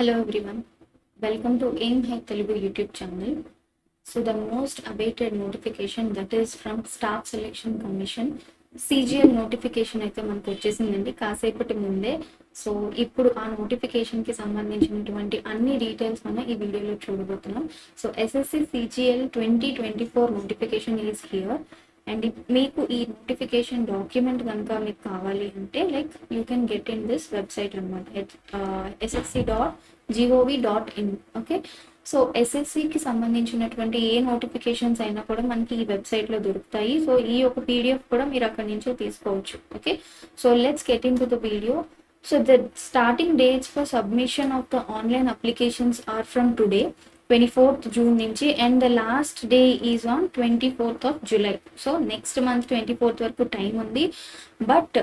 Hello everyone welcome to aim high Telugu YouTube channel so the most awaited notification that is from staff selection commission CGL notification అయితే మనకు వచ్చేసిందండి. కాసేపటి ముందే. So ఇప్పుడు ఆ నోటిఫికేషన్కి సంబంధించినటువంటి అన్ని డీటెయిల్స్ మనం ఈ వీడియోలో చూడబోతున్నాం. So SSC CGL twenty twenty four notification is here and మీకు ఈ నోటిఫికేషన్ డాక్యుమెంట్ కనుక మీకు కావాలి అంటే like you can get in this website అనమాట SSC dot GOV dot in okay so ఎస్ఎస్సికి సంబంధించినటువంటి ఏ నోటిఫికేషన్స్ అయినా కూడా మనకి ఈ వెబ్సైట్లో దొరుకుతాయి. సో ఈ ఒక పీడిఎఫ్ కూడా మీరు అక్కడి నుంచే తీసుకోవచ్చు okay so let's get into the video so the starting dates for submission of the online applications are from today twenty fourth June నుంచి and the last day is on twenty fourth of July so next month twenty fourth వరకు time ఉంది. But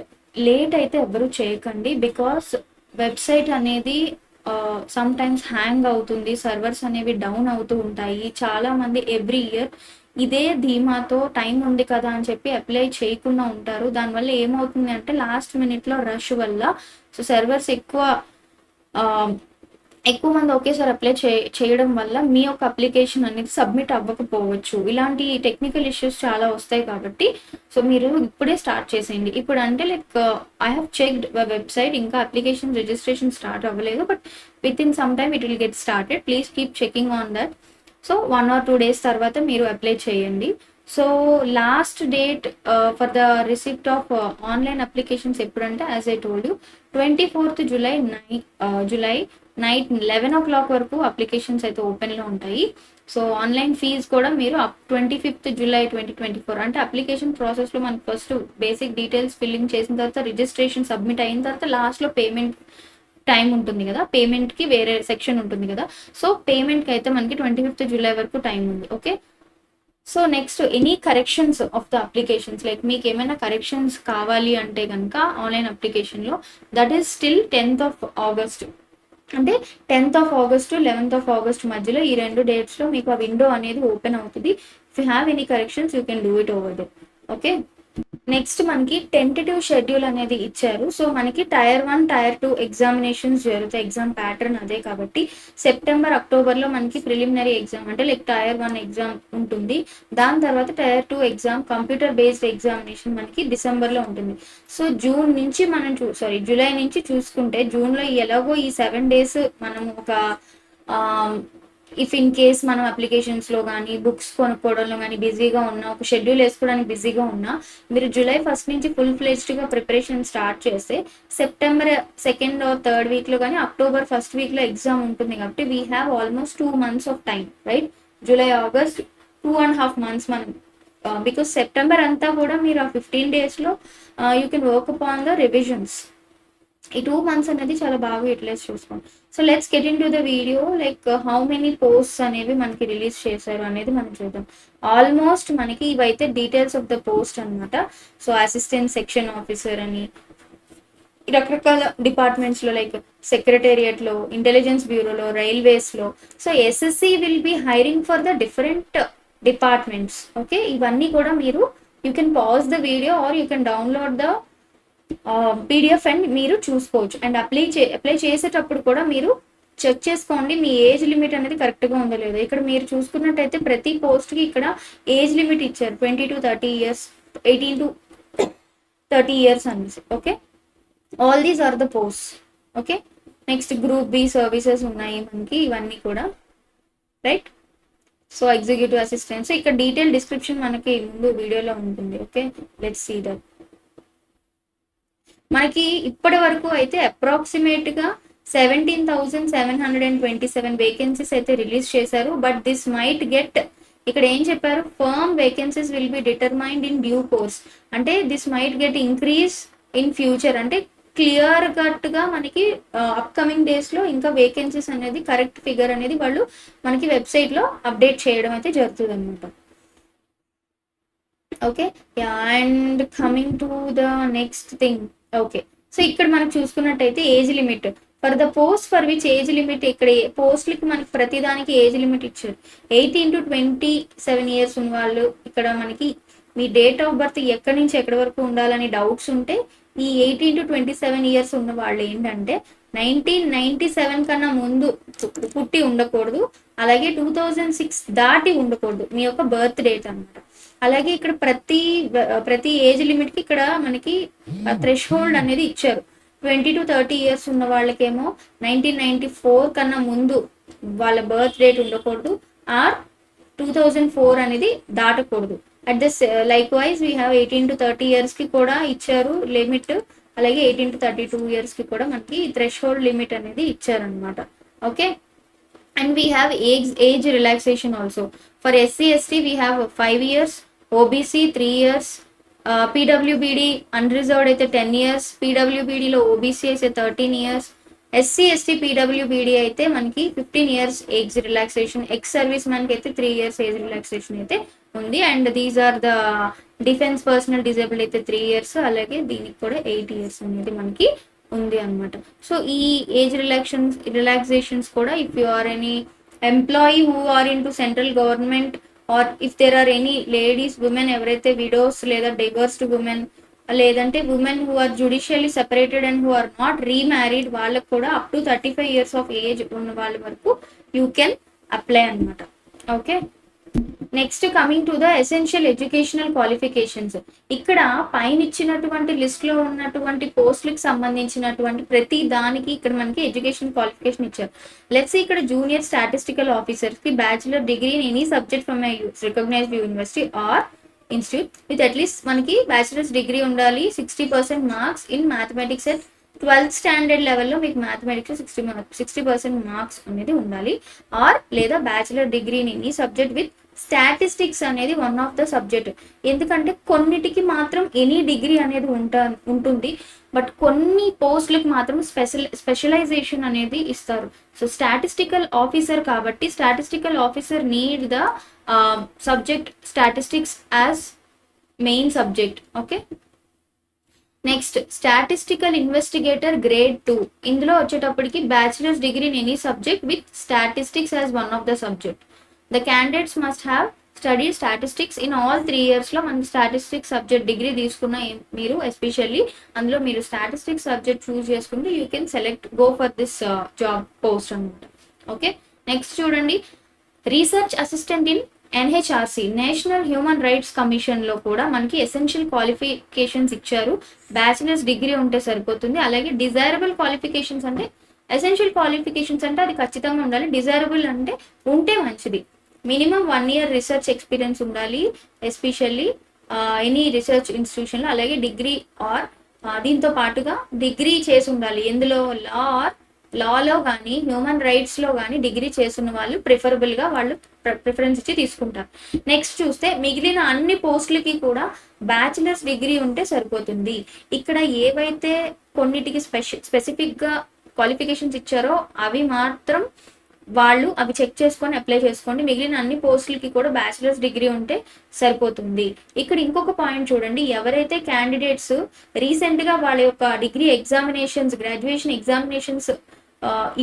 late అయితే ఎవరు చేయకండి because website అనేది some times hang అవుతుంది servers అనేవి down అవుతూ ఉంటాయి. చాలా మంది ఎవ్రీ ఇయర్ ఇదే ధీమాతో టైం ఉంది కదా అని చెప్పి అప్లై చేయకుండా ఉంటారు. దానివల్ల ఏమవుతుంది అంటే లాస్ట్ మినిట్లో రష్ వల్ల సో సర్వర్స్ ఎక్కువ ఎక్కువ మంది ఒకేసారి అప్లై చే చేయడం వల్ల మీ యొక్క అప్లికేషన్ అనేది సబ్మిట్ అవ్వకపోవచ్చు. ఇలాంటి టెక్నికల్ ఇష్యూస్ చాలా వస్తాయి కాబట్టి సో మీరు ఇప్పుడే స్టార్ట్ చేసేయండి. ఇప్పుడు అంటే like I have checked website ఇంకా అప్లికేషన్ రిజిస్ట్రేషన్ స్టార్ట్ అవ్వలేదు but within some time it will get started please keep checking on that so one or two days తర్వాత మీరు అప్లై చేయండి. So last date for the receipt of online applications ఎప్పుడంటే as I told you twenty fourth July నై July night eleven o'clock వరకు applications అయితే ఓపెన్లో ఉంటాయి. So online fees కూడా మీరు up twenty fifth July twenty twenty four అంటే application ప్రాసెస్లో మనకి ఫస్ట్ బేసిక్ డీటెయిల్స్ ఫిల్లింగ్ చేసిన తర్వాత రిజిస్ట్రేషన్ సబ్మిట్ అయిన తర్వాత లాస్ట్లో పేమెంట్ టైం ఉంటుంది కదా పేమెంట్కి వేరే సెక్షన్ ఉంటుంది కదా. సో పేమెంట్కి అయితే మనకి ట్వంటీ ఫిఫ్త్ జూలై వరకు టైం ఉంది. Okay? So next any corrections of the applications like మీకు ఏమైనా కరెక్షన్స్ కావాలి అంటే కనుక ఆన్లైన్ అప్లికేషన్లో that is still tenth of August. అంటే tenth of August eleventh of August మధ్యలో ఈ రెండు డేట్స్లో మీకు ఆ విండో అనేది ఓపెన్ అవుతుంది. If you have any corrections you can do it over there okay next మనకి టెంటేటివ్ షెడ్యూల్ అనేది ఇచ్చారు. సో మనకి tier one tier two examinations జరుగుతాయి. ఎగ్జామ్ ప్యాటర్న్ అదే కాబట్టి సెప్టెంబర్ అక్టోబర్లో మనకి ప్రిలిమినరీ ఎగ్జామ్ అంటే లైక్ టైర్ వన్ ఎగ్జామ్ ఉంటుంది. దాని తర్వాత tier two exam computer based examination మనకి డిసెంబర్లో ఉంటుంది. సో జూన్ నుంచి మనం చూ సారీ జూలై నుంచి చూసుకుంటే జూన్లో ఎలాగో ఈ సెవెన్ డేస్ మనం ఒక um, ఇఫ్ ఇన్ కేస్ మనం అప్లికేషన్స్లో కానీ బుక్స్ కొనుక్కోవడంలో కానీ బిజీగా ఉన్నా ఒక షెడ్యూల్ వేసుకోవడానికి బిజీగా ఉన్నా మీరు జూలై ఫస్ట్ నుంచి ఫుల్ ఫ్లెజ్డ్గా ప్రిపరేషన్ స్టార్ట్ చేస్తే సెప్టెంబర్ సెకండ్ ఆర్ థర్డ్ వీక్లో కానీ అక్టోబర్ ఫస్ట్ వీక్లో ఎగ్జామ్ ఉంటుంది కాబట్టి we have almost two months of time right July August two and half months మనం uh, బికాస్ సెప్టెంబర్ అంతా కూడా మీరు ఆ ఫిఫ్టీన్ డేస్లో you can work upon the revisions ఈ టూ మంత్స్ అనేది చాలా బాగా యూటిలైజ్ చేసుకోండి so let's get into the video like how many posts అనేవి మనకి రిలీజ్ చేశారు అనేది మనం చూద్దాం. ఆల్మోస్ట్ మనకి ఇవైతే డీటెయిల్స్ ఆఫ్ ద పోస్ట్ అన్నమాట. సో అసిస్టెంట్ సెక్షన్ ఆఫీసర్ అని రకరకాల డిపార్ట్మెంట్స్లో లైక్ సెక్రటేరియట్లో ఇంటెలిజెన్స్ బ్యూరోలో రైల్వేస్లో so SSC will be hiring for the different departments okay ఇవన్నీ కూడా మీరు you can pause the video or you can download the PDF and మీరు చూసుకోవచ్చు. అండ్ అప్లై చే అప్లై చేసేటప్పుడు కూడా మీరు చెక్ చేసుకోండి మీ ఏజ్ లిమిట్ అనేది కరెక్ట్గా ఉందో లేదో. ఇక్కడ మీరు చూసుకున్నట్టయితే ప్రతి పోస్ట్కి ఇక్కడ ఏజ్ లిమిట్ ఇచ్చారు. Twenty to thirty years eighteen to thirty years అనేసి okay all these are the post okay next group B services ఉన్నాయి మనకి ఇవన్నీ కూడా రైట్ సో ఎగ్జిక్యూటివ్ అసిస్టెంట్స్ ఇక్కడ డీటెయిల్ డిస్క్రిప్షన్ మనకి ముందు వీడియోలో ఉంటుంది ఓకే లెట్స్ సీ దట్ మనకి ఇప్పటి వరకు అయితే అప్రాక్సిమేట్గా seventeen thousand seven hundred and twenty seven vacancies అయితే రిలీజ్ చేశారు. బట్ దిస్ మైట్ గెట్ ఇక్కడ ఏం చెప్పారు? Firm vacancies will be determined in due course అంటే this might get increase in future అంటే క్లియర్ కట్గా మనకి అప్కమింగ్ డేస్లో ఇంకా వేకెన్సీస్ అనేది కరెక్ట్ ఫిగర్ అనేది వాళ్ళు మనకి వెబ్సైట్లో అప్డేట్ చేయడం అయితే జరుగుతుంది అనమాట okay and coming to the next thing okay so ఇక్కడ మనం చూసుకున్నట్టయితే age limit for the post for which age limit ఇక్కడ పోస్ట్లకి మనకి ప్రతిదానికి ఏజ్ లిమిట్ ఇచ్చారు. Eighteen to twenty seven years ఉన్న వాళ్ళు ఇక్కడ మనకి మీ డేట్ ఆఫ్ బర్త్ ఎక్కడి నుంచి ఎక్కడి వరకు ఉండాలని డౌట్స్ ఉంటే ఈ eighteen to twenty seven years ఉన్న వాళ్ళు ఏంటంటే నైన్టీన్ నైన్టీ సెవెన్ కన్నా ముందు పుట్టి ఉండకూడదు. అలాగే టూ థౌజండ్ సిక్స్ దాటి ఉండకూడదు. మీ యొక్క బర్త్ డేట్ అనమాట అలాగే ఇక్కడ ప్రతి ప్రతి ఏజ్ లిమిట్కి ఇక్కడ మనకి థ్రెష్ హోల్డ్ అనేది ఇచ్చారు. ట్వంటీ టు థర్టీ ఇయర్స్ ఉన్న వాళ్ళకేమో నైన్టీన్ నైన్టీ ఫోర్ కన్నా ముందు వాళ్ళ బర్త్ డేట్ ఉండకూడదు ఆర్ టూ థౌజండ్ ఫోర్ అనేది దాటకూడదు. At the like wise we have eighteen to thirty ఇయర్స్కి కూడా ఇచ్చారు లిమిట్ అలాగే ఎయిటీన్ టు థర్టీ టూ ఇయర్స్కి కూడా మనకి థ్రెష్ హోల్డ్ లిమిట్ అనేది ఇచ్చారనమాట okay? And we have age age relaxation also for SC ST we have five years OBC three years PWBD unreserved అయితే టెన్ ఇయర్స్ పీడబ్ల్యూబీడీలో ఓబీసీ అయితే thirteen years SC ST PWBD అయితే మనకి fifteen years age relaxation ex service మ్యాన్కి అయితే three years age relaxation అయితే ఉంది. And these are the defence personnel disabled అయితే three years అలాగే దీనికి కూడా ఎయిట్ ఇయర్స్ అనేది మనకి ఉంది అనమాట సో ఈ ఏజ్ రిలాక్షన్ రిలాక్సేషన్స్ కూడా if you are any employee who are in to central government or if there are any ladies women ఎవరైతే విడోస్ లేదా డైవర్స్డ్ ఉమెన్ లేదంటే women who are judicially separated and who are not remarried వాళ్ళకు కూడా up to thirty five years of age ఉన్న వాళ్ళ వరకు you can apply అనమాట okay next coming to the essential educational qualifications ఇక్కడ పైన ఇచ్చినటువంటి లిస్ట్లో ఉన్నటువంటి పోస్టులకు సంబంధించినటువంటి ప్రతి దానికి ఇక్కడ మనకి ఎడ్యుకేషన్ క్వాలిఫికేషన్ ఇచ్చారు. లెట్స్ ఇక్కడ junior statistical ఆఫీసర్స్కి bachelor degree in any subject from recognised university or institute with at least మనకి బ్యాచులర్స్ డిగ్రీ ఉండాలి sixty percent marks in mathematics at twelfth standard లెవెల్లో మీకు mathematics sixty sixty percent marks అనేది ఉండాలి. Or లేదా bachelor degree in any subject with statistics అనేది one of the subject ఎందుకంటే కొన్నిటికి మాత్రం ఎనీ డిగ్రీ అనేది ఉంటా ఉంటుంది. బట్ కొన్ని పోస్టులకు మాత్రం స్పెషల్ స్పెషలైజేషన్ అనేది ఇస్తారు. సో స్టాటిస్టికల్ ఆఫీసర్ కాబట్టి statistical officer need the subject statistics as main subject okay next statistical investigator grade two ఇందులో వచ్చేటప్పటికి bachelor's degree in any subject with statistics as one of the subject the candidates must have study statistics in all three ఇయర్స్లో మనం statistics subject degree తీసుకున్న మీరు especially అందులో మీరు statistics subject choose చేసుకుంటే you can select go for this job post అనమాట okay next చూడండి. Research assistant in NHRC national human rights కమిషన్లో కూడా మనకి ఎసెన్షియల్ క్వాలిఫికేషన్స్ ఇచ్చారు. బ్యాచిలర్స్ డిగ్రీ ఉంటే సరిపోతుంది. అలాగే డిజైరబుల్ క్వాలిఫికేషన్స్ అంటే ఎసెన్షియల్ క్వాలిఫికేషన్స్ అంటే అది ఖచ్చితంగా ఉండాలి. డిజైరబుల్ అంటే ఉంటే మంచిది. Minimum one year research experience ఉండాలి ఎస్పెషల్లీ ఎనీ రీసెర్చ్ ఇన్స్టిట్యూషన్లో అలాగే డిగ్రీ ఆర్ దీంతో పాటుగా డిగ్రీ చేసి ఉండాలి. ఎందులో లా ఆర్ లాలో కానీ హ్యూమన్ రైట్స్లో కానీ డిగ్రీ చేస్తున్న వాళ్ళు ప్రిఫరబుల్గా వాళ్ళు ప్రిఫరెన్స్ ఇచ్చి తీసుకుంటారు. నెక్స్ట్ చూస్తే మిగిలిన అన్ని పోస్టులకి కూడా బ్యాచిలర్స్ డిగ్రీ ఉంటే సరిపోతుంది. ఇక్కడ ఏవైతే కొన్నిటికి స్పెష స్పెసిఫిక్గా క్వాలిఫికేషన్స్ ఇచ్చారో అవి మాత్రం వాళ్ళు అవి చెక్ చేసుకొని అప్లై చేసుకోండి. మిగిలిన అన్ని పోస్టులకి కూడా బ్యాచిలర్స్ డిగ్రీ ఉంటే సరిపోతుంది. ఇక్కడ ఇంకొక పాయింట్ చూడండి. ఎవరైతే క్యాండిడేట్స్ రీసెంట్గా వాళ్ళ యొక్క డిగ్రీ ఎగ్జామినేషన్స్ గ్రాడ్యుయేషన్ ఎగ్జామినేషన్స్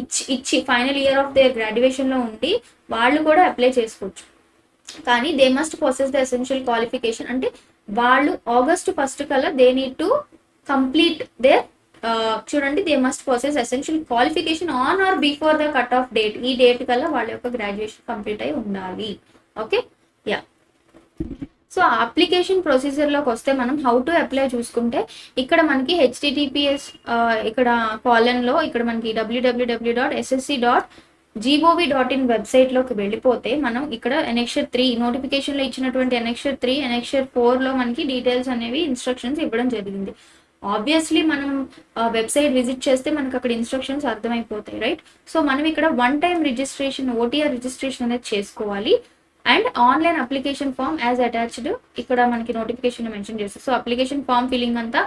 ఇచ్చి ఇచ్చి ఫైనల్ ఇయర్ ఆఫ్ దేర్ గ్రాడ్యుయేషన్లో ఉండి వాళ్ళు కూడా అప్లై చేసుకోవచ్చు. కానీ they must process the essential qualification అంటే వాళ్ళు ఆగస్ట్ ఫస్ట్ కల్లా they need to complete their చూడండి they must process essential qualification on or before the cut off date ఈ డేట్ కల్లా వాళ్ళ యొక్క గ్రాడ్యుయేషన్ కంప్లీట్ అయి ఉండాలి. ఓకే యా సో అప్లికేషన్ ప్రొసీజర్లోకి వస్తే మనం హౌ టు అప్లై చూసుకుంటే ఇక్కడ మనకి హెచ్టిటిపిఎస్ ఇక్కడ కాలన్లో ఇక్కడ మనకి WWW dot SSC dot GOV dot in వెబ్సైట్లోకి వెళ్ళిపోతే మనం ఇక్కడ ఎనెక్షర్ త్రీ నోటిఫికేషన్లో ఇచ్చినటువంటి ఎనెక్షర్ త్రీ ఎనెక్షర్ ఫోర్లో మనకి డీటెయిల్స్ అనేవి ఇన్స్ట్రక్షన్స్ ఇవ్వడం జరిగింది. ఆబ్వియస్లీ మనం వెబ్సైట్ విజిట్ చేస్తే మనకు అక్కడ ఇన్స్ట్రక్షన్స్ అర్థమైపోతాయి రైట్ సో మనం ఇక్కడ one time registration OTR registration అనేది చేసుకోవాలి. And online application form as attached ఇక్కడ మనకి నోటిఫికేషన్ మెన్షన్ చేస్తారు సో అప్లికేషన్ ఫామ్ ఫిల్లింగ్ అంతా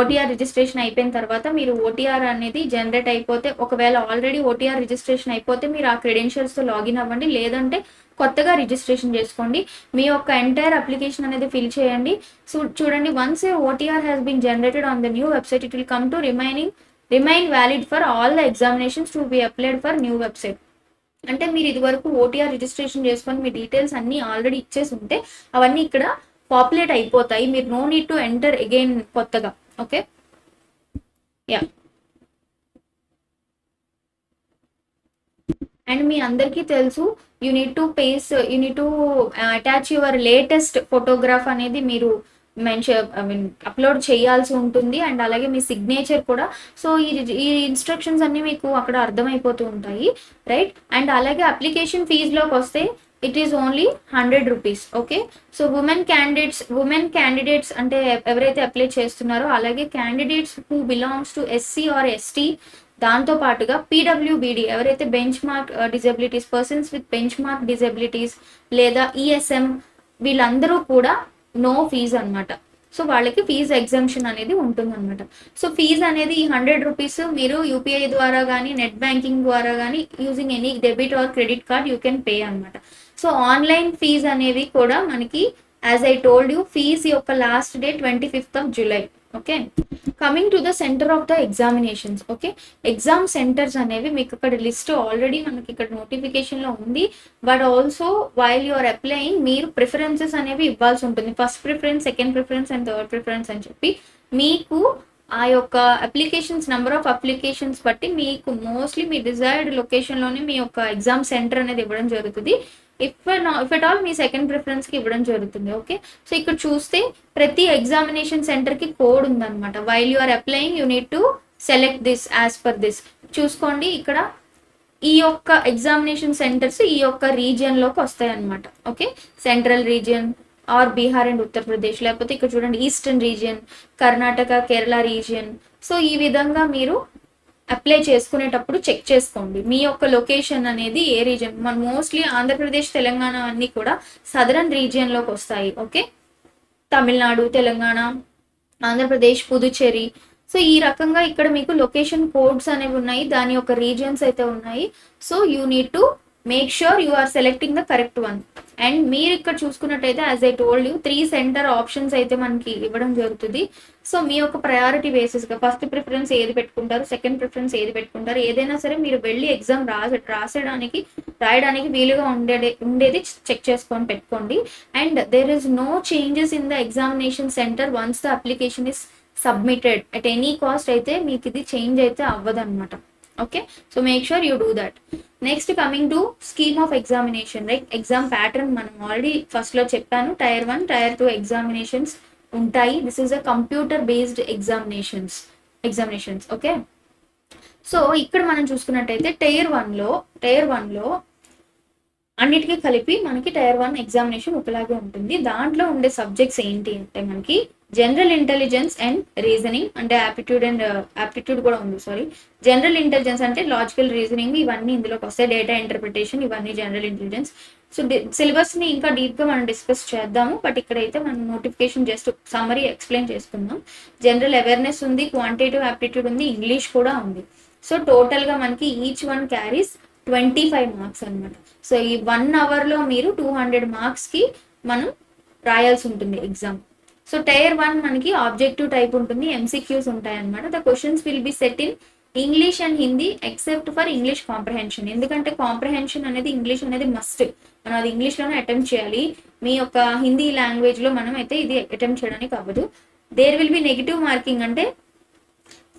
ఓటీఆర్ రిజిస్ట్రేషన్ అయిపోయిన తర్వాత మీరు ఓటీఆర్ అనేది జనరేట్ అయిపోతే ఒకవేళ ఆల్రెడీ ఓటీఆర్ రిజిస్ట్రేషన్ అయిపోతే మీరు ఆ క్రెడెన్షియల్స్తో లాగిన్ అవ్వండి. లేదంటే కొత్తగా రిజిస్ట్రేషన్ చేసుకోండి. మీ యొక్క ఎంటైర్ అప్లికేషన్ అనేది ఫిల్ చేయండి. సో చూడండి once OTR has been generated on the new website it will come to remaining remain valid for all the examinations to be applied for new website అంటే మీరు ఇదివరకు OTR registration చేసుకొని మీ details అన్ని already ఇచ్చేసి ఉంటే అవన్నీ ఇక్కడ పాపులేట్ అయిపోతాయి. మీరు no need to enter again కొత్తగా. ఓకే యా అండ్ మీ అందరికీ తెలుసు you need to pace you need to attach your latest photograph అనేది మీరు మెన్షన్ ఐ మీన్ అప్లోడ్ చేయాల్సి ఉంటుంది. అండ్ అలాగే మీ సిగ్నేచర్ కూడా. సో ఈ ఈ ఇన్స్ట్రక్షన్స్ అన్ని మీకు అక్కడ అర్థమైపోతూ ఉంటాయి. రైట్ అండ్ అలాగే అప్లికేషన్ ఫీజులోకి వస్తే it is only hundred rupees okay so women candidates women candidates అంటే ఎవరైతే అప్లై చేస్తున్నారో అలాగే candidates who belongs to SC or ST దాంతో పాటుగా పీడబ్ల్యూబీడి ఎవరైతే benchmark disabilities persons with benchmark disabilities లేదా ఈఎస్ఎం వీళ్ళందరూ కూడా నో ఫీజ్ అన్నమాట. సో వాళ్ళకి ఫీజు ఎగ్జామ్షన్ అనేది ఉంటుందన్నమాట. సో ఫీజు అనేది ఈ హండ్రెడ్ రూపీస్ మీరు యూపీఐ ద్వారా కానీ నెట్ బ్యాంకింగ్ ద్వారా కానీ using any debit or credit card you can pay అనమాట సో ఆన్లైన్ ఫీజ్ అనేవి కూడా మనకి as I told you fees యొక్క last day twenty fifth of July okay coming to the centre of the examinations okay exam centres అనేవి మీకు ఇక్కడ list already మనకి ఇక్కడ నోటిఫికేషన్లో ఉంది. But also while your applying మీరు ప్రిఫరెన్సెస్ అనేవి ఇవ్వాల్సి ఉంటుంది. First preference second preference and third preference అని చెప్పి మీకు ఆ యొక్క అప్లికేషన్స్ నెంబర్ ఆఫ్ అప్లికేషన్స్ బట్టి మీకు మోస్ట్లీ మీ డిజైర్డ్ లొకేషన్లోనే మీ యొక్క ఎగ్జామ్ సెంటర్ అనేది ఇవ్వడం జరుగుతుంది. ఇఫ్ ఇఫ్ అట్ ఆల్ మీ సెకండ్ ప్రిఫరెన్స్కి ఇవ్వడం జరుగుతుంది ఓకే సో ఇక్కడ చూస్తే ప్రతి ఎగ్జామినేషన్ సెంటర్కి కోడ్ ఉందన్నమాట. While you are applying you need to select this as per this చూసుకోండి ఇక్కడ ఈ యొక్క ఎగ్జామినేషన్ సెంటర్స్ ఈ యొక్క రీజియన్లోకి వస్తాయి అన్నమాట okay central region or Bihar and Uttar Pradesh లేకపోతే ఇక్కడ చూడండి eastern region Karnataka Kerala region so ఈ విధంగా మీరు అప్లై చేసుకునేటప్పుడు చెక్ చేసుకోండి. మీ యొక్క లొకేషన్ అనేది ఏ రీజియన్ మన మోస్ట్లీ ఆంధ్రప్రదేశ్ తెలంగాణ అన్ని కూడా సదరన్ రీజియన్లోకి వస్తాయి. ఓకే తమిళనాడు తెలంగాణ ఆంధ్రప్రదేశ్ పుదుచ్చేరి. సో ఈ రకంగా ఇక్కడ మీకు లొకేషన్ కోడ్స్ అనేవి ఉన్నాయి. దాని యొక్క రీజియన్స్ అయితే ఉన్నాయి. So you need to make sure you are selecting the correct one and మీరు ఇక్కడ చూసుకున్నట్టయితే as I told you three centre options అయితే మనకి ఇవ్వడం జరుగుతుంది. సో మీ యొక్క ప్రయారిటీ బేసిస్గా ఫస్ట్ ప్రిఫరెన్స్ ఏది పెట్టుకుంటారు? సెకండ్ ప్రిఫరెన్స్ ఏది పెట్టుకుంటారు? ఏదైనా సరే మీరు వెళ్ళి ఎగ్జామ్ రాసే రాసేయడానికి రాయడానికి వీలుగా ఉండేది ఉండేది చెక్ చేసుకొని పెట్టుకోండి. And there is no changes in the examination centre once the application is submitted at any cost అయితే మీకు ఇది చేంజ్ అయితే అవ్వదు అనమాట okay so make sure you do that next coming to scheme of examination right exam pattern మనం already ఫస్ట్లో చెప్పాను. Tier one tier two examinations ఉంటాయి. This is a computer based examinations examinations okay so ఇక్కడ మనం చూసుకున్నట్టయితే tyre వన్లో tyre వన్లో అన్నిటికీ కలిపి మనకి టైర్ వన్ ఎగ్జామినేషన్ ఒకలాగే ఉంటుంది. దాంట్లో ఉండే సబ్జెక్ట్స్ ఏంటి అంటే మనకి జనరల్ ఇంటెలిజెన్స్ అండ్ రీజనింగ్ అంటే యాప్టిట్యూడ్ అండ్ యాప్టిట్యూడ్ కూడా ఉంది సారీ జనరల్ ఇంటెలిజెన్స్ అంటే లాజికల్ రీజనింగ్ ఇవన్నీ ఇందులోకి వస్తాయి. డేటా ఇంటర్ప్రిటేషన్ ఇవన్నీ జనరల్ ఇంటెలిజెన్స్ సో సిలబస్ని ఇంకా డీప్గా మనం డిస్కస్ చేద్దాము. బట్ ఇక్కడైతే మనం నోటిఫికేషన్ జస్ట్ సమ్మరీ ఎక్స్ప్లెయిన్ చేసుకుందాం. జనరల్ అవేర్నెస్ ఉంది క్వాంటిటేటివ్ యాప్టిట్యూడ్ ఉంది ఇంగ్లీష్ కూడా ఉంది. సో టోటల్గా మనకి each one carries twenty five marks అనమాట సో ఈ వన్ అవర్లో మీరు టూ హండ్రెడ్ మార్క్స్కి మనం రాయాల్సి ఉంటుంది ఎగ్జామ్ సో టైర్ వన్ మనకి ఆబ్జెక్టివ్ టైప్ ఉంటుంది ఎంసీక్యూస్ ఉంటాయి అనమాట the questions will be set in English and Hindi except for English comprehension ఎందుకంటే కాంప్రహెన్షన్ అనేది ఇంగ్లీష్ అనేది మస్ట్ మనం అది ఇంగ్లీష్లోనే అటెంప్ట్ చేయాలి. మీ యొక్క హిందీ లాంగ్వేజ్లో మనం అయితే ఇది అటెంప్ట్ చేయడానికి అవ్వదు. There will be negative marking అంటే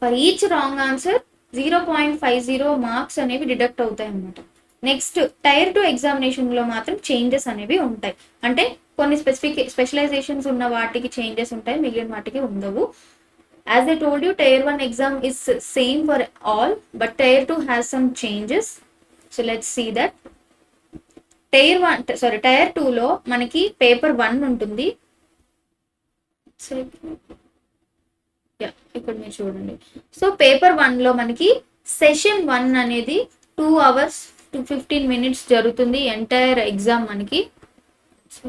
for each wrong answer zero point five zero marks అనేవి డిడక్ట్ అవుతాయి అన్నమాట నెక్స్ట్ టైర్ టు ఎగ్జామినేషన్లో మాత్రం చేంజెస్ అనేవి ఉంటాయి. అంటే కొన్ని స్పెసిఫిక్ స్పెషలైజేషన్స్ ఉన్న వాటికి చేంజెస్ ఉంటాయి మిగిలిన వాటికి ఉండవు. As I told you tier one exam is same for all but tier two has some changes so let's see that tier one sorry tier two లో మనకి పేపర్ వన్ ఉంటుంది. Yeah ఇక్కడ మీరు చూడండి. సో పేపర్ వన్లో మనకి session one అనేది two hours to fifteen minutes జరుగుతుంది. ఎంటైర్ ఎగ్జామ్ మనకి. సో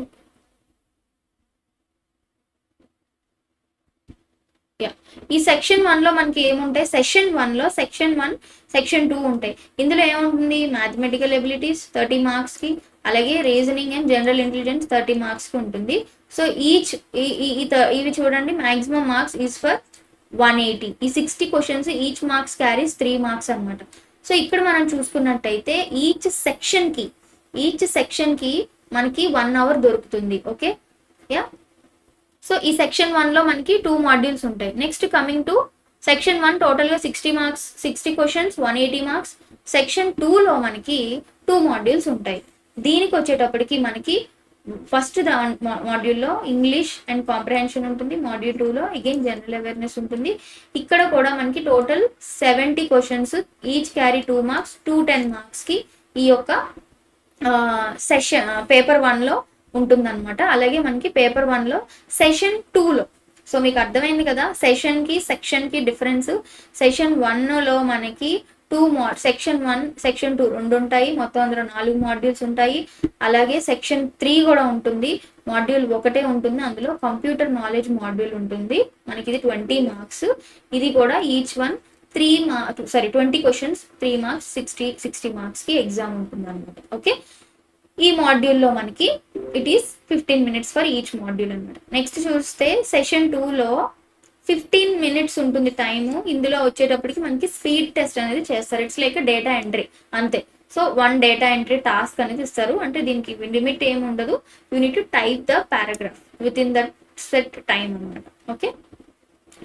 ఈ సెక్షన్ వన్లో మనకి ఏముంటాయి? సెక్షన్ వన్లో సెక్షన్ వన్ సెక్షన్ టూ ఉంటాయి. ఇందులో ఏముంటుంది? మ్యాథమెటికల్ ఎబిలిటీస్ థర్టీ మార్క్స్కి అలాగే reasoning and general intelligence thirty మార్క్స్కి ఉంటుంది. సో ఈచ్ ఇవి చూడండి. Maximum marks is for one eighty ఈ sixty questions each marks carries three marks అన్నమాట. సో ఇక్కడ మనం చూసుకున్నట్టయితే ఈచ్ సెక్షన్కి ఈచ్ సెక్షన్కి మనకి వన్ అవర్ దొరుకుతుంది. ఓకే యా సో ఈ సెక్షన్ వన్లో మనకి టూ మాడ్యూల్స్ ఉంటాయి. Next coming to section one టోటల్గా sixty marks sixty questions one eighty marks section టూలో మనకి టూ మాడ్యూల్స్ ఉంటాయి. దీనికి వచ్చేటప్పటికి మనకి ఫస్ట్ మాడ్యూల్లో ఇంగ్లీష్ అండ్ కాంప్రహెన్షన్ ఉంటుంది. మాడ్యూల్ టూలో అగైన్ జనరల్ అవేర్నెస్ ఉంటుంది. ఇక్కడ కూడా మనకి total seventy questions each carry two marks to ten మార్క్స్కి ఈ యొక్క సెషన్ పేపర్ వన్లో ఉంటుందన్నమాట. అలాగే మనకి పేపర్ వన్లో సెషన్ టూలో సో మీకు అర్థమైంది కదా సెషన్కి సెక్షన్కి డిఫరెన్స్. సెషన్ వన్లో మనకి టూ మా సెక్షన్ వన్ సెక్షన్ టూ రెండు ఉంటాయి. మొత్తం అందులో నాలుగు మాడ్యూల్స్ ఉంటాయి. అలాగే సెక్షన్ త్రీ కూడా ఉంటుంది. మాడ్యూల్ ఒకటే ఉంటుంది. అందులో కంప్యూటర్ నాలెడ్జ్ మాడ్యూల్ ఉంటుంది. మనకి ఇది ట్వంటీ మార్క్స్ ఇది కూడా each one three mark sorry twenty questions three marks sixty sixty మార్క్స్కి ఎగ్జామ్ ఉంటుంది అనమాట ఓకే ఈ మాడ్యూల్లో మనకి it is fifteen minutes for each module అనమాట నెక్స్ట్ చూస్తే సెషన్ టూలో ఫిఫ్టీన్ మినిట్స్ ఉంటుంది టైము ఇందులో వచ్చేటప్పటికి మనకి స్పీడ్ టెస్ట్ అనేది చేస్తారు. ఇట్స్ లైక్ డేటా ఎంట్రీ అంతే. So one data entry task అనేది ఇస్తారు. అంటే దీనికి లిమిట్ ఏమి ఉండదు. You need to type the paragraph with in that set time అనమాట okay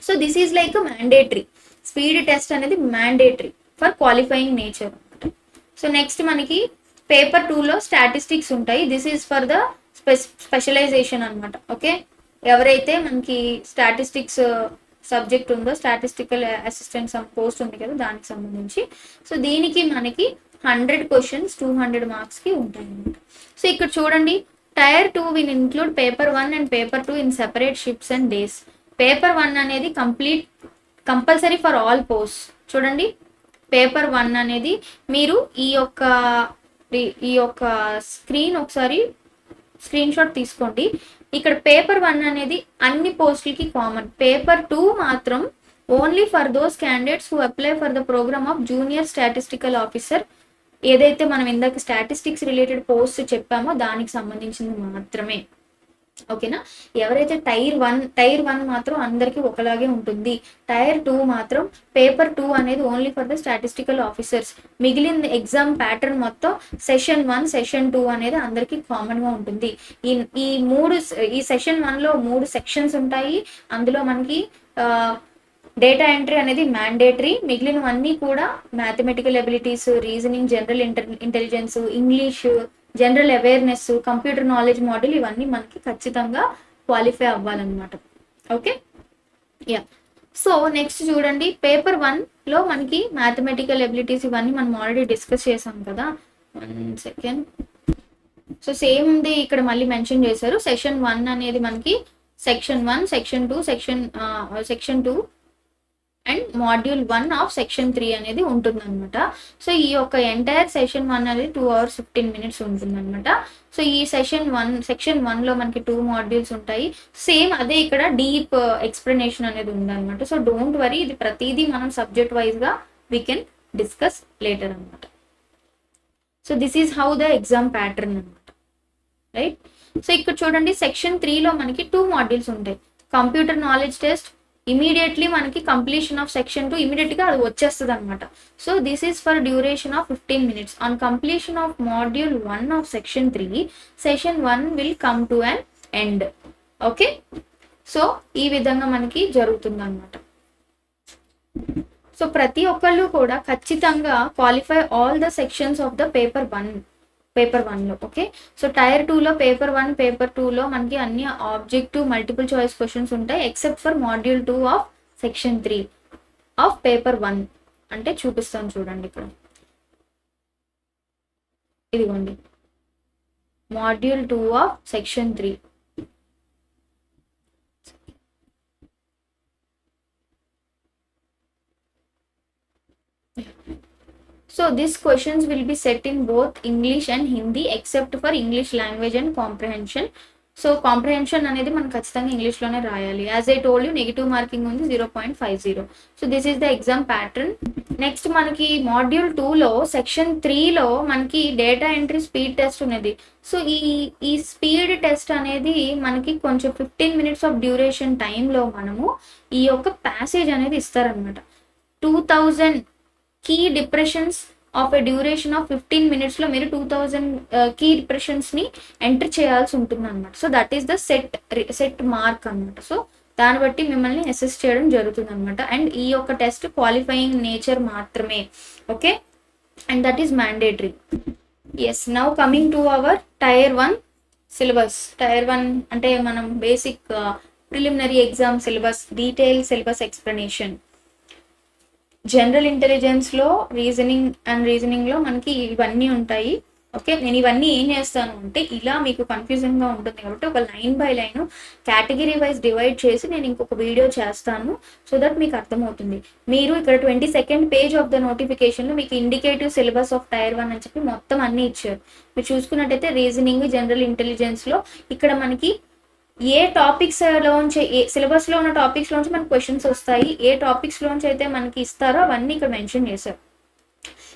so this is like mandatory speed test అనేది mandatory for qualifying nature so next మనకి paper టూలో స్టాటిస్టిక్స్ ఉంటాయి. This is for the specialisation అనమాట okay ఎవరైతే మనకి statistics uh, subject ఉందో statistical assistant post ఉంది కదా దానికి సంబంధించి. సో దీనికి మనకి హండ్రెడ్ క్వశ్చన్స్ టూ హండ్రెడ్ మార్క్స్కి ఉంటాయి అనమాట సో ఇక్కడ చూడండి. Tier two will include paper one and paper two in separate shifts and days paper one అనేది complete compulsory for all post చూడండి. పేపర్ వన్ అనేది మీరు ఈ యొక్క ఈ- యొక్క స్క్రీన్ ఒకసారి స్క్రీన్ షాట్ తీసుకోండి. ఇక్కడ పేపర్ వన్ అనేది అన్ని పోస్టులకి కామన్ పేపర్ టూ మాత్రం only for those candidates who apply for the programme of junior statistical officer ఏదైతే మనం ఇందాక స్టాటిస్టిక్స్ రిలేటెడ్ పోస్ట్ చెప్పామో దానికి సంబంధించింది మాత్రమే. ఓకేనా? ఎవరైతే టైర్ వన్ టైర్ వన్ మాత్రం అందరికీ ఒకలాగే ఉంటుంది. టైర్ టూ మాత్రం పేపర్ టూ అనేది only for the statistical officers. మిగిలిన ఎగ్జామ్ ప్యాటర్న్ మొత్తం సెషన్ వన్ సెషన్ టూ అనేది అందరికీ కామన్గా ఉంటుంది. ఈ ఈ మూడు ఈ సెషన్ వన్లో మూడు సెక్షన్స్ ఉంటాయి. అందులో మనకి డేటా ఎంట్రీ అనేది మ్యాండేటరీ. మిగిలినవన్నీ కూడా mathematical abilities reasoning general inter intelligence English general awareness computer knowledge model ఇవన్నీ మనకి ఖచ్చితంగా క్వాలిఫై అవ్వాలన్నమాట. ఓకే? యా సో నెక్స్ట్ చూడండి. పేపర్ వన్లో మనకి మ్యాథమెటికల్ ఎబిలిటీస్ ఇవన్నీ మనం ఆల్రెడీ డిస్కస్ చేసాం కదా. One second so same the ఇక్కడ మళ్ళీ మెన్షన్ చేశారు. సెషన్ వన్ అనేది మనకి section one section two section section two and module one of section three అనేది ఉంటుందన్నమాట. సో ఈ యొక్క ఎంటైర్ సెషన్ వన్ అనేది టూ అవర్స్ ఫిఫ్టీన్ మినిట్స్ ఉంటుందన్నమాట. సో ఈ సెషన్ వన్ సెక్షన్ వన్లో మనకి టూ మాడ్యూల్స్ ఉంటాయి. సేమ్ అదే ఇక్కడ డీప్ ఎక్స్ప్లెనేషన్ అనేది ఉందన్నమాట. సో డోంట్ వరీ ఇది ప్రతిదీ మనం సబ్జెక్ట్ వైజ్గా వీ కెన్ డిస్కస్ లేటర్ అనమాట so this is how the exam pattern అనమాట రైట్? సో ఇక్కడ చూడండి సెక్షన్ త్రీలో మనకి టూ మాడ్యూల్స్ ఉంటాయి. కంప్యూటర్ నాలెడ్జ్ టెస్ట్ ఇమీడియట్లీ మనకి కంప్లీషన్ ఆఫ్ సెక్షన్ టూ ఇమీడియట్గా అది వచ్చేస్తుంది అనమాట so this is for duration of fifteen minutes on completion of module one of section three session one will come to an end okay so ఈ విధంగా మనకి జరుగుతుంది అనమాట సో ప్రతి ఒక్కళ్ళు కూడా ఖచ్చితంగా qualify all the sections of the paper one paper వన్లో ఓకే సో టైర్ టూలో పేపర్ వన్ పేపర్ టూలో మనకి అన్ని ఆబ్జెక్టివ్ మల్టిపుల్ చాయిస్ క్వశ్చన్స్ ఉంటాయి except for module two of section three of paper one అంటే చూపిస్తాను చూడండి ఇక్కడ ఇదిగోండి. Module two of section three So these questions will be set in both English and Hindi except for English language and comprehension. So comprehension అనేది మనం ఖచ్చితంగా ఇంగ్లీష్లోనే రాయాలి. As I told you negative marking ఉంది zero point five zero so this is the exam pattern next మనకి module టూలో section త్రీలో మనకి డేటా ఎంట్రీ స్పీడ్ టెస్ట్ ఉన్నది. సో ఈ ఈ స్పీడ్ టెస్ట్ అనేది మనకి కొంచెం ఫిఫ్టీన్ మినిట్స్ ఆఫ్ డ్యూరేషన్ టైంలో మనము ఈ యొక్క ప్యాసేజ్ అనేది ఇస్తారనమాట two thousand key depressions of a duration of fifteen మినిట్స్లో మీరు టూ థౌజండ్ కీ డిప్రెషన్స్ని ఎంటర్ చేయాల్సి ఉంటుంది అనమాట so that is the set set mark అనమాట సో దాన్ని బట్టి మిమ్మల్ని అసెస్ చేయడం జరుగుతుంది అనమాట అండ్ ఈ యొక్క టెస్ట్ క్వాలిఫైయింగ్ నేచర్ మాత్రమే. Okay and that is mandatory yes now coming to our tier one syllabus tier one అంటే మనం basic preliminary exam syllabus detail syllabus explanation general ఇంటెలిజెన్స్లో reasoning and రీజనింగ్లో మనకి ఇవన్నీ ఉంటాయి. ఓకే నేను ఇవన్నీ ఏం చేస్తాను అంటే ఇలా మీకు కన్ఫ్యూజన్గా ఉంటుంది కాబట్టి ఒక line by line category wise divide చేసి నేను ఇంకొక వీడియో చేస్తాను సో దట్ మీకు అర్థమవుతుంది. మీరు ఇక్కడ twenty second page of the నోటిఫికేషన్లో మీకు indicative syllabus of tier one అని చెప్పి మొత్తం అన్ని ఇచ్చారు. మీరు చూసుకున్నట్టయితే రీజనింగ్ జనరల్ ఇంటెలిజెన్స్లో ఇక్కడ మనకి ఏ టాపిక్స్ లోంచి ఏ సిలబస్లో ఉన్న టాపిక్స్ లోంచి మనకి క్వశ్చన్స్ వస్తాయి ఏ టాపిక్స్ లోంచి అయితే మనకి ఇస్తారో అవన్నీ ఇక్కడ మెన్షన్ చేశారు.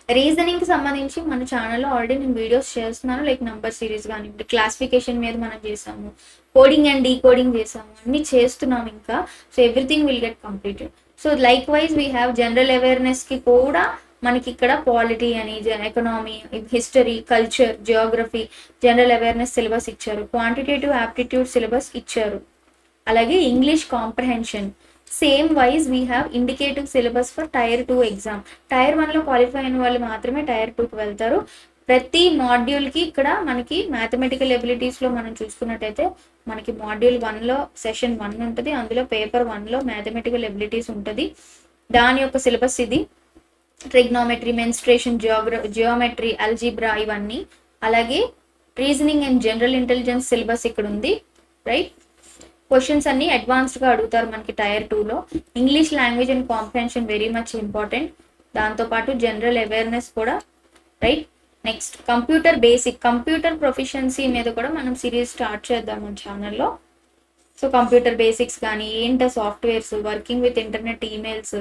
రీజనింగ్కి సంబంధించి మన ఛానల్లో ఆల్రెడీ నేను వీడియోస్ చేస్తున్నాను లైక్ నంబర్ సిరీస్ కానివ్వండి క్లాసిఫికేషన్ మీద మనం చేసాము కోడింగ్ అండ్ డీకోడింగ్ చేసాము అన్ని చేస్తున్నాం ఇంకా. So everything will get completed so like wise we have general అవేర్నెస్కి కూడా మనకి ఇక్కడ పాలిటీ అని economy history culture geography general awareness syllabus ఇచ్చారు. క్వాంటిటేటివ్ ఆప్టిట్యూడ్ సిలబస్ ఇచ్చారు. అలాగే English comprehension same wise we have indicative syllabus for tier two exam tier వన్లో qualify అయిన వాళ్ళు మాత్రమే టైర్ టూకి వెళ్తారు. ప్రతి మాడ్యూల్కి ఇక్కడ మనకి మ్యాథమెటికల్ ఎబిలిటీస్లో మనం చూసుకున్నట్టయితే మనకి మాడ్యూల్ వన్లో సెషన్ వన్ ఉంటుంది. అందులో పేపర్ వన్లో మ్యాథమెటికల్ ఎబిలిటీస్ ఉంటుంది. దాని యొక్క సిలబస్ ఇది. ట్రిగ్నోమెట్రీ మెన్స్ట్రేషన్ జియోగ్ర జియోమెట్రీ అల్జీబ్రా ఇవన్నీ. అలాగే reasoning and general intelligence syllabus ఇక్కడ ఉంది రైట్? క్వశ్చన్స్ అన్ని అడ్వాన్స్డ్గా అడుగుతారు మనకి టైర్ టూలో. English language and comprehension very much important దాంతోపాటు జనరల్ అవేర్నెస్ కూడా right? Next computer basic computer proficiency మీద కూడా మనం సిరీస్ స్టార్ట్ చేద్దాం మన ఛానల్లో సో కంప్యూటర్ బేసిక్స్ కానీ ఏంట softwares working with internet emails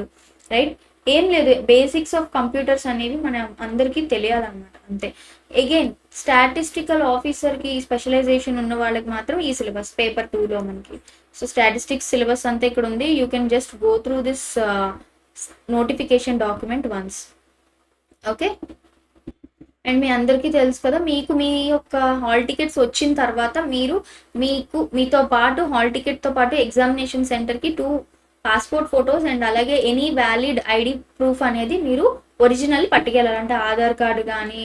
right? ఏం లేదు బేసిక్స్ ఆఫ్ కంప్యూటర్స్ అనేవి మన అందరికీ తెలియాలన్నమాట అంతే. అగైన్ స్టాటిస్టికల్ ఆఫీసర్కి స్పెషలైజేషన్ ఉన్న వాళ్ళకి మాత్రం ఈ సిలబస్ పేపర్ టూలో మనకి. సో స్టాటిస్టిక్స్ సిలబస్ అంతా ఇక్కడ ఉంది. You can just go through this notification document once okay and మీ అందరికీ తెలుసు కదా మీకు మీ యొక్క హాల్ టికెట్స్ వచ్చిన తర్వాత మీరు మీకు మీతో పాటు హాల్ టికెట్తో పాటు ఎగ్జామినేషన్ సెంటర్కి టూ పాస్పోర్ట్ ఫొటోస్ అండ్ అలాగే ఎనీ వ్యాలిడ్ ఐడి ప్రూఫ్ అనేది మీరు ఒరిజినల్ పట్టుకెళ్ళాలి అంటే ఆధార్ కార్డు కానీ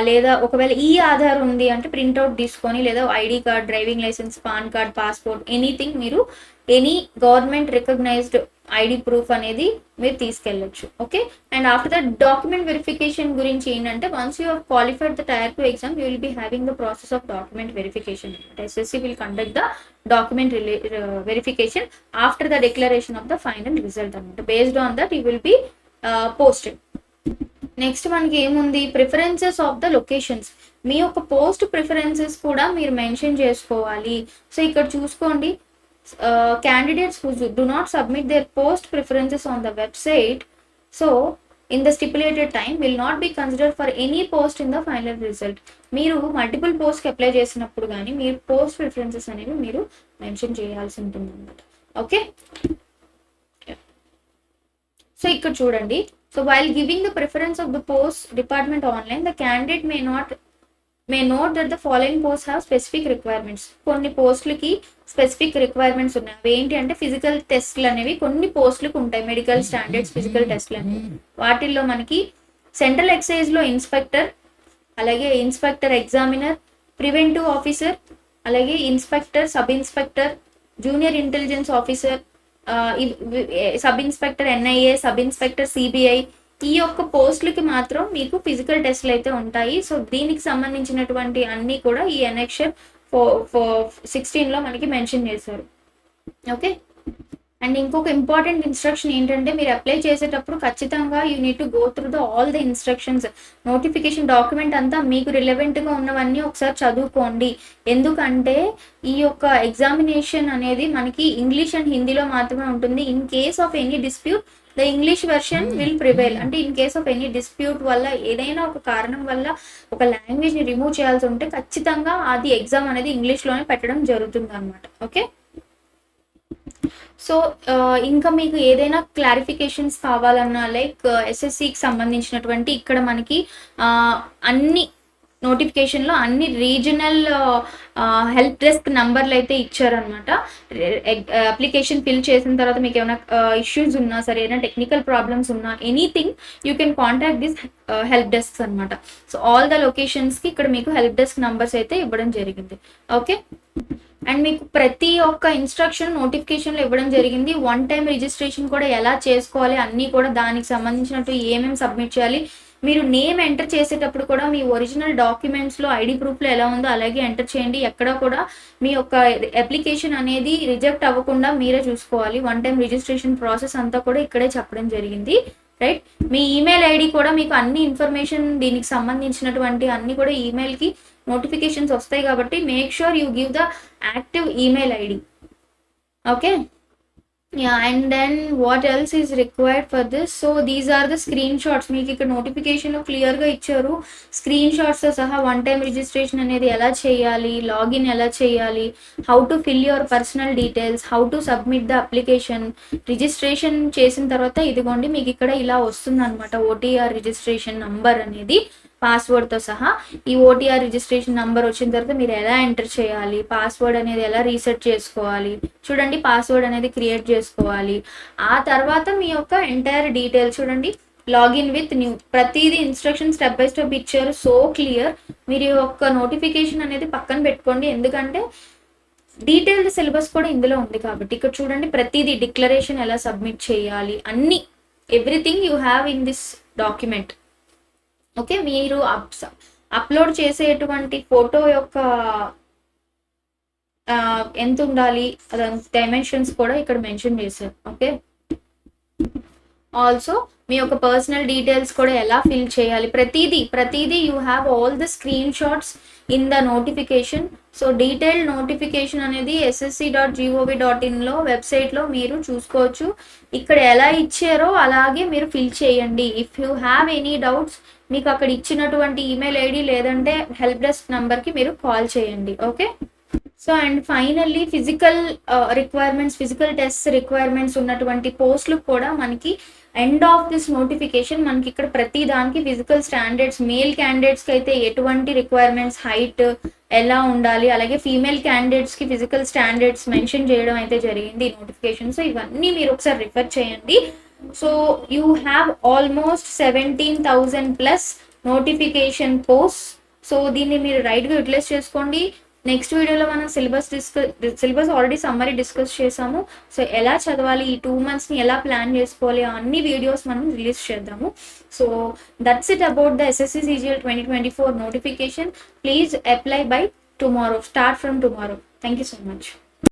లేదా ఒకవేళ ఈ ఆధార్ ఉంది అంటే ప్రింట్అవుట్ తీసుకొని లేదా ID card driving licence PAN card passport anything మీరు any government recognised ID proof అనేది మీరు తీసుకెళ్ళచ్చు okay? And after that document verification గురించి ఏంటంటే once you qualified the tier two exam you will be having the process of document verification. SSC will conduct the document verification after the declaration of the final result అనమాట based on that you will be posted. Next మనకి ఏముంది? Preferences of the locations. మీ యొక్క post preferences కూడా మీరు mention చేసుకోవాలి. So ఇక్కడ చూసుకోండి. Candidates who do not submit their post preferences on the website so in the stipulated time will not be consider for any post in the final result మీరు multiple పోస్ట్కి apply చేసినప్పుడు కానీ మీరు post preferences అనేవి మీరు mention చేయాల్సి ఉంటుంది అనమాట ఓకే సో ఇక్కడ చూడండి. So while giving the preference of the post department online the candidate may not may note that the following post have specific requirements కొన్ని పోస్టులకి స్పెసిఫిక్ రిక్వైర్మెంట్స్ ఉన్నాయి. అవి ఏంటి అంటే ఫిజికల్ టెస్ట్లు అనేవి కొన్ని పోస్టులకు ఉంటాయి. మెడికల్ స్టాండర్డ్స్ ఫిజికల్ టెస్ట్లు అనేవి. వాటిల్లో మనకి సెంట్రల్ ఎక్సైజ్లో ఇన్స్పెక్టర్ అలాగే ఇన్స్పెక్టర్ ఎగ్జామినర్ ప్రివెంటివ్ ఆఫీసర్ అలాగే inspector sub inspector junior intelligence officer sub inspector NIA sub inspector CBI ఈ యొక్క పోస్టులకి మాత్రం మీకు ఫిజికల్ టెస్ట్లు అయితే ఉంటాయి. సో దీనికి సంబంధించినటువంటి అన్ని కూడా ఈ ఎనెక్షన్ ఫో ఫో సిక్స్టీన్లో మనకి మెన్షన్ చేశారు. ఓకే? అండ్ ఇంకొక ఇంపార్టెంట్ ఇన్స్ట్రక్షన్ ఏంటంటే మీరు అప్లై చేసేటప్పుడు ఖచ్చితంగా you need to go through the all the instructions notification document అంతా మీకు రిలవెంట్గా ఉన్నవన్నీ ఒకసారి చదువుకోండి. ఎందుకంటే ఈ యొక్క ఎగ్జామినేషన్ అనేది మనకి ఇంగ్లీష్ అండ్ హిందీలో మాత్రమే ఉంటుంది. In case of any dispute the English version will prevail అంటే in case of any dispute వల్ల ఏదైనా ఒక కారణం వల్ల ఒక లాంగ్వేజ్ని రిమూవ్ చేయాల్సి ఉంటే ఖచ్చితంగా అది ఎగ్జామ్ అనేది ఇంగ్లీష్లోనే పెట్టడం జరుగుతుంది అనమాట ఓకే సో uh, ఇంకా మీకు ఏదైనా క్లారిఫికేషన్స్ కావాలన్నా లైక్ ఎస్ఎస్సికి uh, సంబంధించినటువంటి ఇక్కడ మనకి uh, అన్ని నోటిఫికేషన్లో అన్ని రీజనల్ హెల్ప్ డెస్క్ నంబర్లు అయితే ఇచ్చారనమాట అప్లికేషన్ ఫిల్ చేసిన తర్వాత మీకు ఏమైనా ఇష్యూస్ ఉన్నా సరే ఏదైనా టెక్నికల్ ప్రాబ్లమ్స్ ఉన్నా anything you can contact this help desk అనమాట సో ఆల్ ద లొకేషన్స్కి ఇక్కడ మీకు హెల్ప్ డెస్క్ నంబర్స్ అయితే ఇవ్వడం జరిగింది. ఓకే అండ్ మీకు ప్రతి ఒక్క ఇన్స్ట్రక్షన్ నోటిఫికేషన్లు ఇవ్వడం జరిగింది. వన్ టైం రిజిస్ట్రేషన్ కూడా ఎలా చేసుకోవాలి అన్నీ కూడా దానికి సంబంధించినట్టు ఏమేమి సబ్మిట్ చేయాలి. మీరు నేమ్ ఎంటర్ చేసేటప్పుడు కూడా మీ ఒరిజినల్ డాక్యుమెంట్స్లో ఐడి ప్రూఫ్లో ఎలా ఉందో అలాగే ఎంటర్ చేయండి. ఎక్కడ కూడా మీ యొక్క అప్లికేషన్ అనేది రిజెక్ట్ అవ్వకుండా మీరే చూసుకోవాలి. వన్ టైం రిజిస్ట్రేషన్ ప్రాసెస్ అంతా కూడా ఇక్కడే చెప్పడం జరిగింది. రైట్ మీ ఈమెయిల్ ఐడి కూడా మీకు అన్ని ఇన్ఫర్మేషన్ దీనికి సంబంధించినటువంటి అన్ని కూడా ఈమెయిల్కి నోటిఫికేషన్స్ వస్తాయి కాబట్టి make sure you give the active email ID okay yeah and then what else is required for this so these are the screenshots మీకు ఇక్కడ నోటిఫికేషన్లో క్లియర్గా ఇచ్చారు. స్క్రీన్ షాట్స్తో సహా వన్ టైం రిజిస్ట్రేషన్ అనేది ఎలా చేయాలి? లాగిన్ ఎలా చేయాలి? How to fill your personal details how to submit the application registration చేసిన తర్వాత ఇదిగోండి మీకు ఇక్కడ ఇలా వస్తుంది అనమాట ఓటీఆర్ రిజిస్ట్రేషన్ నంబర్ అనేది పాస్వర్డ్తో సహా ఈ ఓటీఆర్ రిజిస్ట్రేషన్ నంబర్ వచ్చిన తర్వాత మీరు ఎలా ఎంటర్ చేయాలి? పాస్వర్డ్ అనేది ఎలా రీసెట్ చేసుకోవాలి? చూడండి పాస్వర్డ్ అనేది క్రియేట్ చేసుకోవాలి. ఆ తర్వాత మీ యొక్క ఎంటైర్ డీటెయిల్ చూడండి. లాగిన్ విత్ న్యూ ప్రతిదీ ఇన్స్ట్రక్షన్ స్టెప్ బై స్టెప్ ఇచ్చారు. సో క్లియర్ మీరు యొక్క నోటిఫికేషన్ అనేది పక్కన పెట్టుకోండి. ఎందుకంటే డీటెయిల్డ్ సిలబస్ కూడా ఇందులో ఉంది కాబట్టి. ఇక్కడ చూడండి ప్రతిదీ డిక్లరేషన్ ఎలా సబ్మిట్ చేయాలి? అన్ని. Everything you have in this document okay మీరు అప్స్ అప్లోడ్ చేసేటువంటి ఫోటో యొక్క ఎంత ఉండాలి అదంత డైమెన్షన్స్ కూడా ఇక్కడ మెన్షన్ చేశారు ఓకే? ఆల్సో మీ యొక్క పర్సనల్ డీటెయిల్స్ కూడా ఎలా ఫిల్ చేయాలి? ప్రతిదీ ప్రతిదీ you have all the screenshots in the notification so detailed notification అనేది SSC dot G O V dot ఇన్లో వెబ్సైట్లో మీరు చూసుకోవచ్చు. ఇక్కడ ఎలా ఇచ్చారో అలాగే మీరు ఫిల్ చేయండి. If you have any doubts మీకు అక్కడ ఇచ్చినటువంటి ఈమెయిల్ ఐడి లేదంటే హెల్ప్ డెస్క్ నంబర్కి మీరు కాల్ చేయండి okay so and finally physical requirements physical test requirements ఉన్నటువంటి పోస్టులు కూడా మనకి ఎండ్ ఆఫ్ దిస్ నోటిఫికేషన్ మనకి ఇక్కడ ప్రతి దానికి ఫిజికల్ స్టాండర్డ్స్ మేల్ క్యాండిడేట్స్కి అయితే ఎటువంటి రిక్వైర్మెంట్స్ హైట్ ఎలా ఉండాలి అలాగే ఫీమేల్ క్యాండిడేట్స్కి ఫిజికల్ స్టాండర్డ్స్ మెన్షన్ చేయడం అయితే జరిగింది నోటిఫికేషన్ సో ఇవన్నీ మీరు ఒకసారి రిఫర్ చేయండి. So you have almost seventeen thousand plus notification post so దీన్ని మీరు రైట్గా యూటిలైజ్ చేసుకోండి. నెక్స్ట్ వీడియోలో మనం syllabus discuss syllabus already summary discuss చేసాము. సో ఎలా చదవాలి? ఈ టూ మంత్స్ని ఎలా ప్లాన్ చేసుకోవాలి? అన్ని వీడియోస్ మనం రిలీజ్ చేద్దాము. So that's it about the SSC CGL twenty twenty four notification please apply by tomorrow start from tomorrow thank you so much